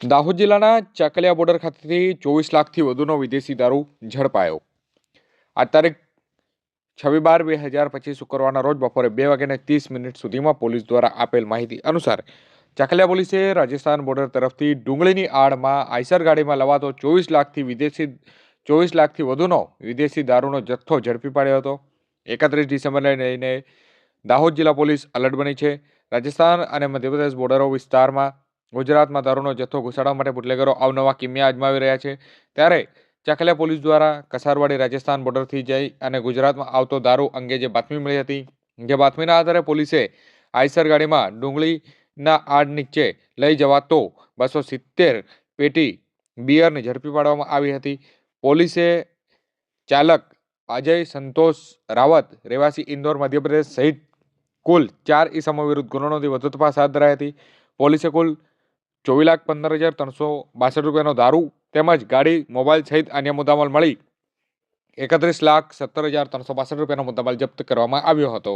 દાહોદ જિલ્લાના ચાકલિયા બોર્ડર ખાતેથી ચોવીસ લાખથી વધુનો વિદેશી દારૂ ઝડપાયો. આ તારીખ છવ્વીસ બાર બે હજાર પચીસ શુક્રવારના રોજ બપોરે બે વાગ્યાને ત્રીસ મિનિટ સુધીમાં પોલીસ દ્વારા આપેલ માહિતી અનુસાર ચાકલિયા પોલીસે રાજસ્થાન બોર્ડર તરફથી ડુંગળીની આડમાં આઈસર ગાડીમાં લવાતો ચોવીસ લાખથી વિદેશી ચોવીસ લાખથી વધુનો વિદેશી દારૂનો જથ્થો ઝડપી પાડ્યો હતો. એકત્રીસ ડિસેમ્બરને લઈને દાહોદ જિલ્લા પોલીસ અલર્ટ બની છે. રાજસ્થાન અને મધ્યપ્રદેશ બોર્ડરો વિસ્તારમાં ગુજરાતમાં દારૂનો જથ્થો ઘુસાડવા માટે બુટલેગરો અવનવા કિમિયા અજમાવી રહ્યા છે. ત્યારે ચાકલિયા પોલીસ દ્વારા કસારવાડી રાજસ્થાન બોર્ડરથી જઈ અને ગુજરાતમાં આવતો દારૂ અંગે જે બાતમી મળી હતી, જે બાતમીના આધારે પોલીસે આઈસર ગાડીમાં ડુંગળીના આડ નીચે લઈ જવાતો બસો સિત્તેર પેટી બિયરને ઝડપી પાડવામાં આવી હતી. પોલીસે ચાલક અજય સંતોષ રાવત, રહેવાસી ઇન્દોર, મધ્યપ્રદેશ સહિત કુલ ચાર ઈસમો વિરુદ્ધ ગુનો વધુ તપાસ હાથ ધરાઈ હતી. પોલીસે કુલ ચોવીસ લાખ પંદર હજાર ત્રણસો બાસઠ રૂપિયાનો દારૂ તેમજ ગાડી, મોબાઈલ સહિત અન્ય મુદ્દામાલ મળી એકત્રીસ લાખ સત્તર હજાર ત્રણસો બાસઠ રૂપિયાનો મુદ્દામાલ જપ્ત કરવામાં આવ્યો હતો.